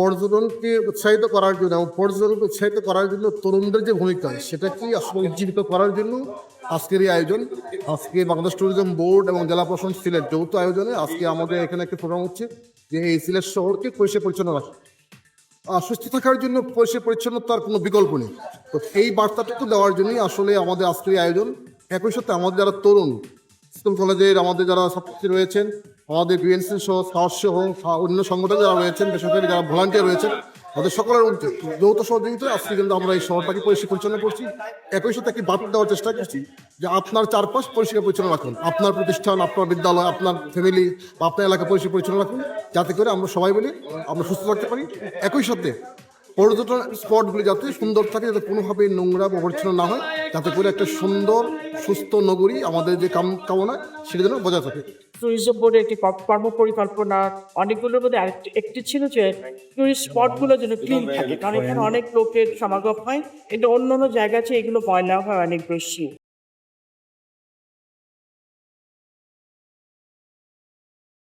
পর্যটনকে উৎসাহিত করার জন্য এবং পর্যটনকে উৎসাহিত করার জন্য তরুণদের যে ভূমিকা, সেটা কি আসলে উজ্জীবিত করার জন্য আজকের এই আয়োজন? আজকে বাংলাদেশ ট্যুরিজম বোর্ড এবং জেলা প্রশাসন সিলেট যৌথ আয়োজনে আজকে আমাদের এখানে একটা প্রোগ্রাম হচ্ছে যে এই সিলেট শহরকে পরিষ্কার পরিচ্ছন্ন রাখে। সুস্থ থাকার জন্য পরিষ্কার পরিচ্ছন্নতার কোনো বিকল্প নেই। তো এই বার্তাটুকু দেওয়ার জন্যই আসলে আমাদের আজকের এই আয়োজন। একই সাথে আমাদের যারা তরুণ, স্কুল, কলেজের আমাদের যারা ছাত্রছাত্রী রয়েছেন আমাদের বিএনসি সহ সাহস সহ অন্য সংগঠন যারা রয়েছেন, বেসরকারি যারা ভলান্টিয়ার রয়েছেন আমাদের সকলের যৌথ সহযোগিতায় আজকে কিন্তু আমরা এই শহরটাকে পরিষ্কার পরিচ্ছন্ন করছি। একই সাথে একটি বার্তা দেওয়ার চেষ্টা করছি যে আপনার চারপাশ পরিষ্কার পরিচ্ছন্ন রাখুন। আপনার প্রতিষ্ঠান, আপনার বিদ্যালয়, আপনার ফ্যামিলি বা আপনার এলাকা পরিষ্কার পরিচ্ছন্ন রাখুন। যাতে করে আমরা সবাই মিলে আমরা সুস্থ থাকতে পারি। একই সাথে পর্যটন স্পটগুলি যাতে সুন্দর থাকে, যাতে কোনোভাবে নোংরা অপরিচ্ছন্ন না হয়, যাতে করে একটা সুন্দর, সুস্থ নগরী আমাদের যে কাম কামনা সেটা যেন বজায় থাকে। ট্যুরিজম বোর্ডের একটি কর্ম- পরিকল্পনা অনেকগুলোর মধ্যে একটি ছিল যে টুরিস্ট স্পটগুলো যেন ক্লিন থাকে। কারণ এখানে অনেক লোকের সমাগম হয় এটা অন্য অন্য জায়গা আছে এগুলো ময়লা হয় অনেক বেশি।